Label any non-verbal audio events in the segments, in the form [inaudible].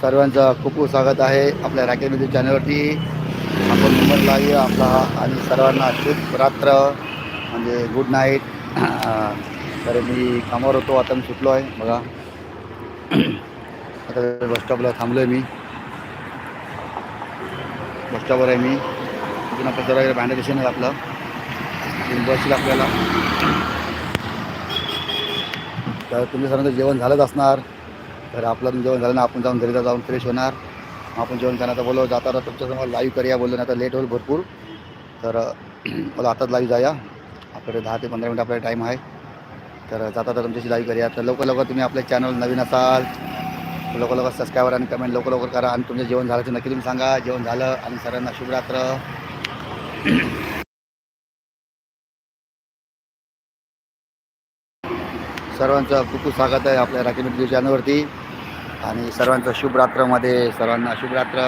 सर्वांचं खूप खूप स्वागत आहे आपल्या राकेश न्यूज चॅनलवरती. आपण नंबर आहे आपला आणि सर्वांना शुभ रात्र म्हणजे गुड नाईट [clears throat] तर मी कामावर होतो आता मी सुटलो आहे बघा. [clears throat] आता बस स्टॉपला थांबलो आहे मी. बस स्टॉपवर आहे मी. तिथून आपलं जरा बँड स्टेशन आहे आपलं. तिथून आपल्याला. तर तुम्ही सर्वांचं जेवण झालंच असणार. तर आपलं जेवण झालं ना आपण जाऊन घरी जाऊन फ्रेश होणार. आपण जेवण करण्याचं बोललो जाताना तुमच्यासमोर लाईव्ह करूया बोललो नाही तर लेट होईल भरपूर. तर [clears throat] मला आताच लाईव्ह जाऊया. आपल्याकडे दहा ते पंधरा मिनिट आपल्याला टाईम आहे. तर जाता तर तुमच्याशी लाईव्ह करूया. तर लवकर लवकर तुम्ही आपल्या चॅनल नवीन असाल लवकर लवकर सबस्क्राईबर आणि कमेंट लवकर लवकर करा. आणि तुमचं जेवण झालं तर नक्की तुम्ही सांगा. जेवण झालं आणि सर्वांना शुभरात्र. [clears throat] सर्वांचं खूप खूप स्वागत आहे आपल्या राखी न्यूज चॅनलवरती. आणि सर्वांचं शुभरात्रामध्ये सर्वांना शुभरात्र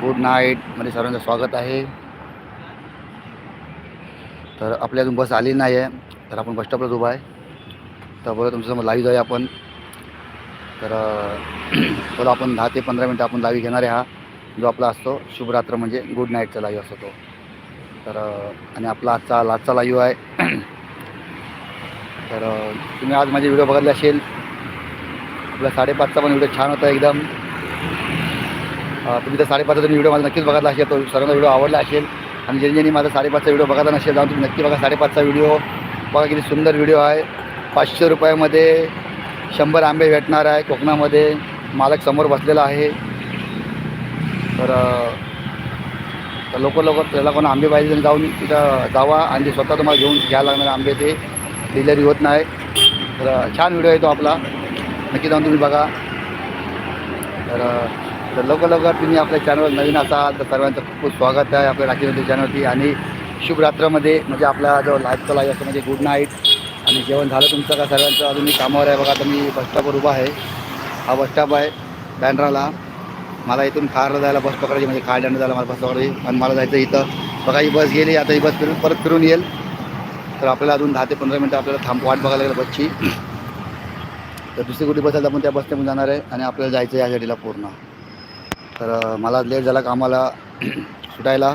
गुड नाईटमध्ये सर्वांचं स्वागत आहे. तर आपल्या अजून बस आली नाही आहे तर आपण बसस्टॉपलाच उभा आहे. तर बोला तुमच्यासमोर लाईव्ह जाऊया आपण. तर अं, [clears throat] बोला आपण दहा ते पंधरा मिनटं आपण लाईव्ह घेणार आहे हा. जो आपला असतो शुभरात्र म्हणजे गुड नाईटचा लाईव्ह असतो तो. तर आणि आपला आजचा लाजचा लाईव्ह आहे. [clears throat] तर तुम्ही आज माझे व्हिडिओ बघितले असेल. आपला साडेपाचचा पण व्हिडिओ छान होता एकदम. तुम्ही तर साडेपाचचा तुम्ही व्हिडिओ माझा नक्कीच बघितला असेल. तो सर्वांना व्हिडिओ आवडला असेल. आणि ज्यांनी ज्यांनी माझा साडेपाचचा व्हिडिओ बघायला नसेल जाऊन तुम्ही नक्की बघा साडेपाचचा व्हिडिओ. बघा किती सुंदर व्हिडिओ आहे. पाचशे रुपयामध्ये शंभर आंबे भेटणार आहे कोकणामध्ये. मालक समोर बसलेला आहे. तर तर लवकर लवकर त्याला कोण आंबे पाहिजे जाऊन तिथं जावा आणि ते स्वतः तुम्हाला घेऊन घ्यायला लागणार आंबे ते. डिलेवरी होत नाही. तर छान व्हिडिओ येतो आपला. नक्की जाऊन तुम्ही बघा. तर तर लवकर लवकर तुम्ही आपल्या चॅनलवर नवीन असाल तर सर्वांचं खूप खूप स्वागत आहे आपल्या राखी नदी चॅनलवरती आणि शुभरात्रामध्ये म्हणजे आपला जो लाईव्हचा लाईव्ह असतो म्हणजे गुड नाईट आणि जेवण झालं तुमचं का सर्वांचं? अजून मी कामावर आहे बघा आता मी बस स्टॉपवर उभा आहे. हा बस स्टॉप आहे बँड्राला मला इथून खारला जायला बस पकडायची म्हणजे खार डॅन्ड जायला मला बस पकडायची. आणि मला जायचं इथं. बघा ही बस गेली आता ही बस फिरून परत फिरून येईल. तर आपल्याला अजून दहा ते पंधरा मिनटं आपल्याला थांब वाट बघायला लागेल बसची. तर दुसरी कुठे बसायला आपण त्या बसने जाणार आहे आणि आपल्याला जायचं आहे या गाडीला पूर्ण. तर मला लेट झाला कामाला [clears throat] सुटायला.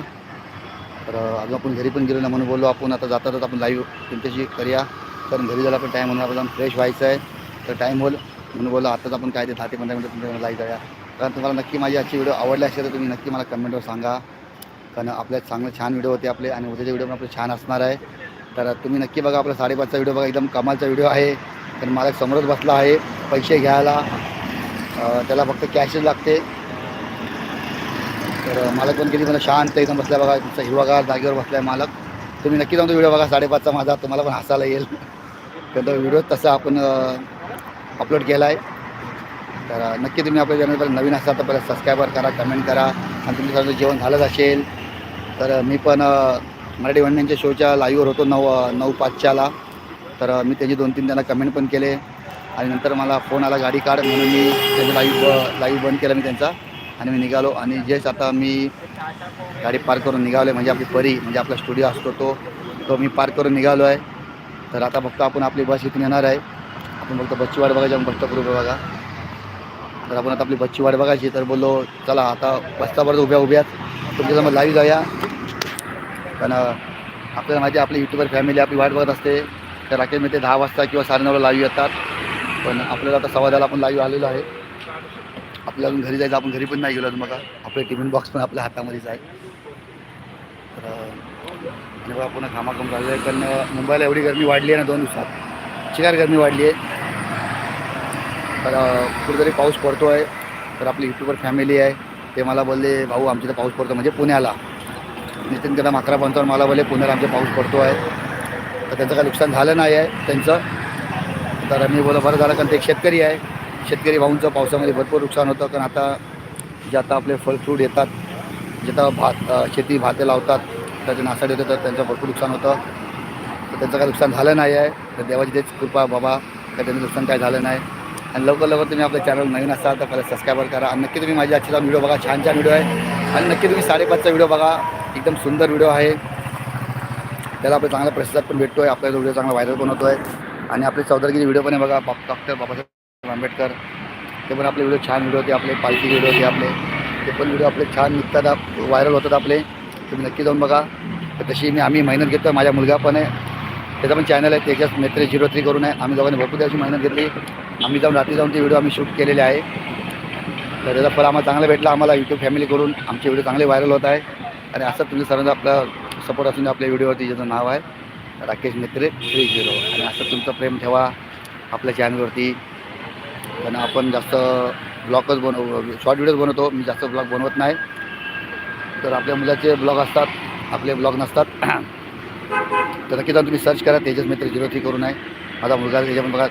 तर अजून आपण घरी पण गेलो ना म्हणून बोललो आपण आता जाता आपण लाईव्ह त्यांच्याशी करूया. कारण घरी जायला पण टाईम होणार आपण फ्रेश व्हायचं आहे. तर टाईम होईल म्हणून बोललो आताच आपण काय ते दहा ते पंधरा मिनटं तुमच्या लाईव्ह जाऊया. कारण तुम्हाला नक्की माझी आजची व्हिडिओ आवडली असेल तर तुम्ही नक्की मला कमेंटवर सांगा. कारण आपल्या चांगले छान व्हिडिओ होते आपले आणि उद्याचे व्हिडिओ पण आपले छान असणार आहे. तर तुम्ही नक्की बघा आपला साडेपाचचा व्हिडिओ बघा. एकदम कमालचा व्हिडिओ आहे. तर मालक समोरच बसला आहे. पैसे घ्यायला त्याला फक्त कॅशच लागते. तर मालक पण किती मला शांत एकदम बसला बघा. तुमचा हिरवागार जागेवर बसला आहे मालक. तुम्ही नक्की जाऊन तो व्हिडिओ बघा. साडेपाचचा माझा. तुम्हाला पण हसायला येईल. [laughs] तर तो व्हिडिओ तसा आपण अपलोड केला आहे तर नक्की तुम्ही आपल्या चॅनल नवीन असाल तर पहिला सबस्क्राईबर करा कमेंट करा. आणि तुमचं जेवण झालंच असेल तर मी पण मराठी वाहिन्यांच्या शोच्या लाईव्हवर होतो नऊ नऊ पाचच्याला. तर मी त्याचे दोन तीन त्यांना कमेंट पण केले. आणि नंतर मला फोन आला गाडी काढ म्हणून मी त्याचं लाईव्ह लाईव्ह बंद केला मी त्यांचा. आणि मी निघालो. आणि जेच आता मी गाडी पार्क करून निघालो म्हणजे आपली परी म्हणजे आपला स्टुडिओ असतो तो. तो मी पार्क करून निघालो आहे तर आता फक्त आपण आपली बस इथून येणार आहे. आपण फक्त बच्ची वाट बघायची आपण करू बघा. तर आपण आता आपली बच्ची वाट बघायची. तर बोललो चला आता बसतापर्यंत उभ्या उभ्यात. तुमच्यासमोर लाईव्ह जाऊया. पण आपल्याला माहिती आपली युट्यूबर फॅमिली आपली वाट बघत असते. तर राकेश ते दहा वाजता किंवा साडेनऊला लाईव्ह येतात. पण आपल्याला आता सव्वा आपण लाईव्ह आलेलो आहे. आपल्याला अजून घरी जायचं आपण घरी पण नाही गेलो अजून बघा. आपले टिफिन बॉक्स पण आपल्या हातामध्येच आहे. तर अं, आणि बघा पुन्हा झालेलं आहे. कारण मुंबईला एवढी गरमी वाढली आहे ना दोन दिवसात. चिकार गरमी वाढली आहे. तर कुठेतरी पाऊस पडतो आहे तर आपली युट्यूबर फॅमिली आहे. ते मला बोलले भाऊ आमच्या इथं पाऊस पडतो म्हणजे पुण्याला. नितीन कदम अकरा पंचावन्न मला बोलले पुण्याला आमच्या पाऊस पडतो आहे. तर त्यांचं काही नुकसान झालं नाही आहे. त्यांचं तर मी बोला बरं झालं कारण ते एक शेतकरी आहे. शेतकरी भाऊंचं पावसामध्ये भरपूर नुकसान होतं कारण आता जे आता आपले फळ फ्रूट येतात जिथं भात शेती भाते लावतात त्याचे नासाडी होते तर त्यांचं भरपूर नुकसान होतं. तर त्यांचं काही नुकसान झालं नाही आहे. तर देवाची तेच कृपा बाबा तर त्यांचं नुकसान काय झालं नाही. आणि लवकर लवकर तुम्ही आपल्या चॅनल नवीन असाल तर पहिला सबस्क्राईबर करा. आणि नक्की तुम्ही माझ्या आजचा व्हिडिओ बघा. छान छान व्हिडिओ आहे. आणि नक्की तुम्ही साडेपाचचा व्हिडिओ बघा. एकदम सुंदर व्हिडिओ आहे. त्याला आपला चांगला प्रतिसाद पण भेटतो आहे आपला व्हिडिओ चांगला व्हायरल पण होतो आहे आणि आपले चौधरगिरी व्हिडिओ पण आहे बघा. बाप डॉक्टर बाबासाहेब आंबेडकर. ते पण आपले व्हिडिओ छान व्हिडिओ होते. आपले पालखी व्हिडिओ होते आपले. ते पण व्हिडिओ आपले छान निघतात. व्हायरल होतात आपले. तुम्ही नक्की जाऊन बघा. तर तशी मी आम्ही मेहनत घेतो माझ्या मुलगा पण आहे. त्याचा पण चॅनल आहे. त्याच्यात मैत्री झिरो थ्री करून आहे. आम्ही दोघांनी भरपूर त्याची मेहनत घेतली. आम्ही जाऊन रात्री जाऊन ते व्हिडिओ आम्ही शूट केलेले आहे. तर त्याचा फळ आम्हाला चांगला भेटला. आम्हाला यूट्यूब फॅमिली करून आमचे व्हिडिओ चांगले व्हायरल होत आहे. आणि असं तुम्ही सर्वांचा आपला सपोर्ट असून आपल्या व्हिडिओवरती ज्याचं नाव आहे राकेश मित्रे थ्री झिरो आणि असं तुमचं प्रेम ठेवा आपल्या चॅनलवरती कारण आपण जास्त ब्लॉगच बनव शॉर्ट व्हिडिओज बनवतो. मी जास्त ब्लॉग बनवत नाही. तर आपल्या मुलाचे ब्लॉग असतात आपले ब्लॉग नसतात. तर नक्की जाऊन तुम्ही सर्च करा तेजस मित्र झिरो थ्री करून आहे. माझा मुलगा त्याच्या पण बघा.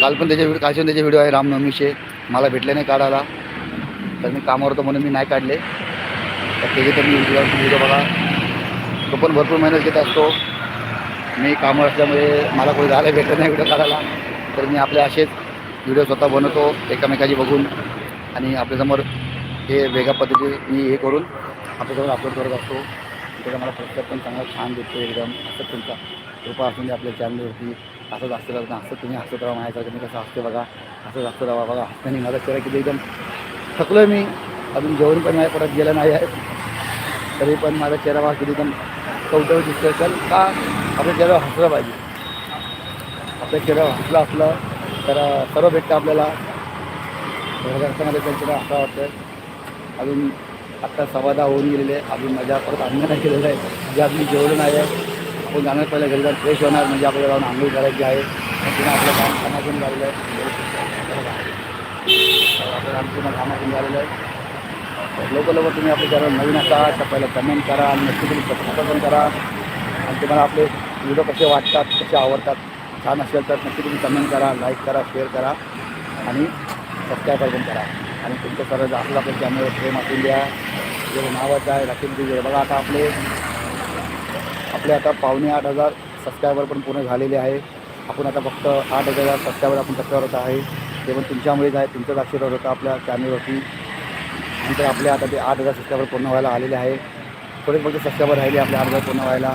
काल पण त्याचे व्हिडिओ कालचे पण त्याचे व्हिडिओ आहे रामनवमीचे. मला भेटले नाही काढायला. तर मी कामावर होतो म्हणून मी नाही काढले. तर ते तर मी व्हिडिओ बघा. तो पण भरपूर मेहनत घेत असतो. मी कामं असल्यामुळे मला कोणी झालं भेटत नाही व्हिडिओ काढायला. तर मी आपले असेच व्हिडिओ स्वतः बनवतो एकामेकाची बघून. आणि आपल्यासमोर हे वेगळ्या पद्धती मी हे करून आपल्यासमोर अपलोड करत असतो. त्याचा मला प्रतिसाद पण चांगला छान देतो एकदम. असं तुमचा कृपा असून दे आपल्या चॅनलवरती असंच असतं राहतं असं तुम्ही हसत राहा माझ्यासारखं. मी कसं असते बघा. असंच असतं राहा बघा. हसताना माझा चेहरा किती एकदम थकलो आहे मी. अजून जेवण पण नाही परत गेलं नाही आहे. तरी पण माझा चेहरा बघा किती एकदम कवटव असेल का? आपलं चेहऱ्यावर हसलं पाहिजे. आपलं चेहऱ्यावर हसलं असलं तर सर्व भेटतं आपल्याला. घरघरच्यामध्ये चेहरा हसावं वाटतं अजून आत्ता सवादा होऊन गेलेले आहे. अजून माझ्या परत अन्न नाही केलेलं आहे. जे आपली जेवलं नाही आहे. आपण जाणार पहिले घरी जाऊन फ्रेश होणार. म्हणजे आपल्याला जाऊन आंघोळ करायची आहे. मग पुन्हा आपलं काम कामातून झालेलं आहे. आपल्या आमचं कामातून झालेलं आहे. तर लवकर लवकर तुम्ही आपले चॅनल नवीन असाल तर पहिलं कमेंट करा आणि नक्की तुम्ही सबस्क्राईब पण करा. आणि तुम्हाला आपले व्हिडिओ कसे वाटतात कसे आवडतात छान असेल तर नक्की तुम्ही कमेंट करा लाईक करा शेअर करा आणि सबस्क्राईब पण करा. आणि तुमचं सर्व असलं आपल्या चॅनल प्रेम असून द्या. जे नावाचं आहे राकेश दिगे बघा आता आपले. आपले आता पावणे आठ हजार सबस्क्रायबर पण पूर्ण झालेले आहे. आपण आता फक्त आठ हजार सबस्क्रायबर आपण टक्क्यावर होत आहे. ते पण तुमच्यामुळेच आहे. तुमच्याच आशीर्वाद होता आपल्या चॅनलवरती नंतर आपले आता ते आठ हजार सबस्क्रायबर पूर्ण व्हायला आलेले आहे. थोडे फक्त सबस्क्रायबर राहिले आपले आठ हजार पूर्ण व्हायला.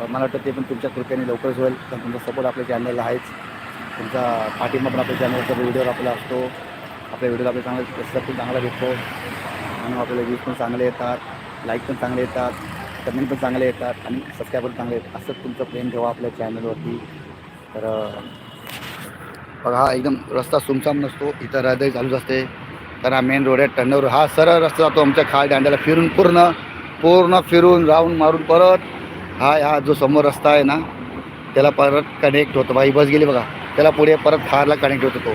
मला वाटतं ते पण तुमच्या कृपेने लवकरच होईल. कारण तुमचा सपोर्ट आपल्या चॅनलला आहेच. तुमचा पाठिंबा पण आपल्या चॅनलचा व्हिडिओ आपला असतो. आपल्या व्हिडिओला आपल्या चांगला प्रतिसाद पण चांगला भेटतो. आणि आपल्याला व्ह्यूज पण चांगले येतात. लाईक पण चांगले येतात. कमेंट पण चांगले येतात. आणि सबस्क्राईब चांगले येतात. असंच तुमचं प्रेम ठेवा आपल्या चॅनलवरती तर बघा हा एकदम रस्ता सुमसाम नसतो. इथं हृदय चालूच असते. कारण हा मेन रोड आहे टर्नवर हा सरळ रस्ता जातो आमच्या खाल दांड्याला फिरून पूर्ण पूर्ण फिरून राऊंड मारून परत हा हा जो समोर रस्ता आहे ना त्याला परत कनेक्ट होतो. बाई बस गेली बघा. त्याला पुढे परत खारला कनेक्ट होतो तो.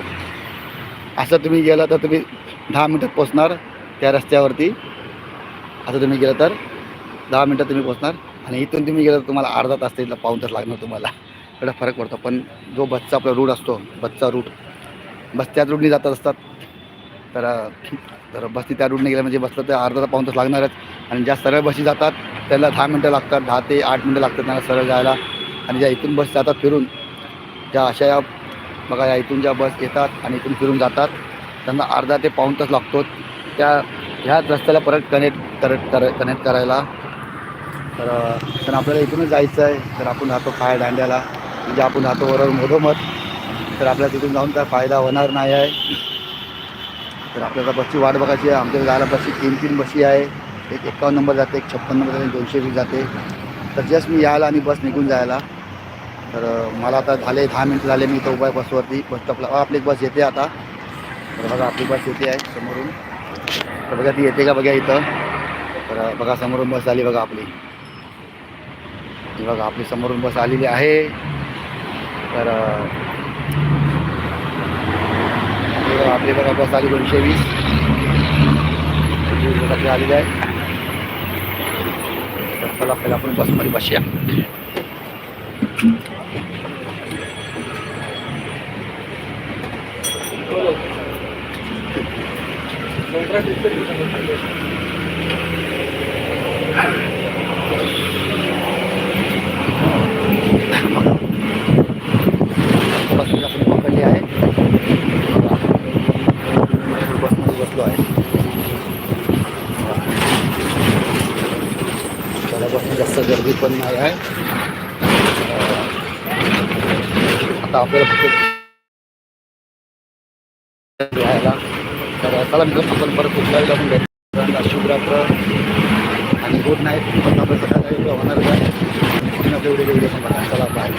असं तुम्ही गेलं तर तुम्ही दहा मिनटात पोचणार त्या रस्त्यावरती. असं तुम्ही गेलं तर दहा मिनटात तुम्ही पोचणार आणि इथून तुम्ही गेलं तर तुम्हाला अर्धा तास तिथला पाऊन तास लागणार तुम्हाला. एवढा फरक पडतो. पण जो बसचा आपला रूट असतो बसचा रूट बस त्याच रूटने जातात असतात. तर तर बसनी त्या रूटने गेल्या म्हणजे बसलं तर अर्धा तास पाऊन तास लागणारच. आणि ज्या सरळ बसी जातात त्याला दहा मिनटं लागतात दहा ते आठ मिनटं लागतात त्यांना सरळ जायला. आणि ज्या इथून बस जातात फिरून ज्या अशा या बघा या इथून ज्या बस येतात आणि इथून फिरून जातात त्यांना अर्धा ते पाऊण तास लागतो. त्या ह्याच रस्त्याला परत कनेक्ट करत कर कनेक्ट करायला. तर तर आपल्याला इथूनच जायचं आहे. तर आपण राहतो खाय दांड्याला. म्हणजे आपण राहतो बरोबर मधोमध तर आपल्याला तिथून जाऊन काय फायदा होणार नाही आहे. तर आपल्याला बसची वाट बघायची आहे. आमच्या जायला बसची तीन तीन बसी आहे. एक एकावन्न नंबर जाते एक छप्पन नंबर जाते दोनशे वीस जाते. तर जस्ट मी यायला आणि बस निघून जायला. तर मला आता झाले दहा मिनटं झाले मी इथं उभा आहे बसवरती. बस स्टॉपला आपली एक बस येते आता. तर बघा आपली बस येते आहे समोरून. तर बघा ती येते का बघा इथं. तर बघा समोरून बस आली बघा आपली. ती बघा आपली समोरून बस आलेली आहे. तर बघा- आपली बघा बस आली दोनशे वीस दोनशे वीस आपली आलेली आहे तर चला पहिला आपण बसमध्ये बसूया बसमध्ये पण नाही आहे. आता आपल्याला फक्त तर चला मित्र आपण परत कुठला आपण भेटतो शुभरात्र आणि गुड नाईट पण आपण होणार आहे तेवढे एवढे पण चला बाय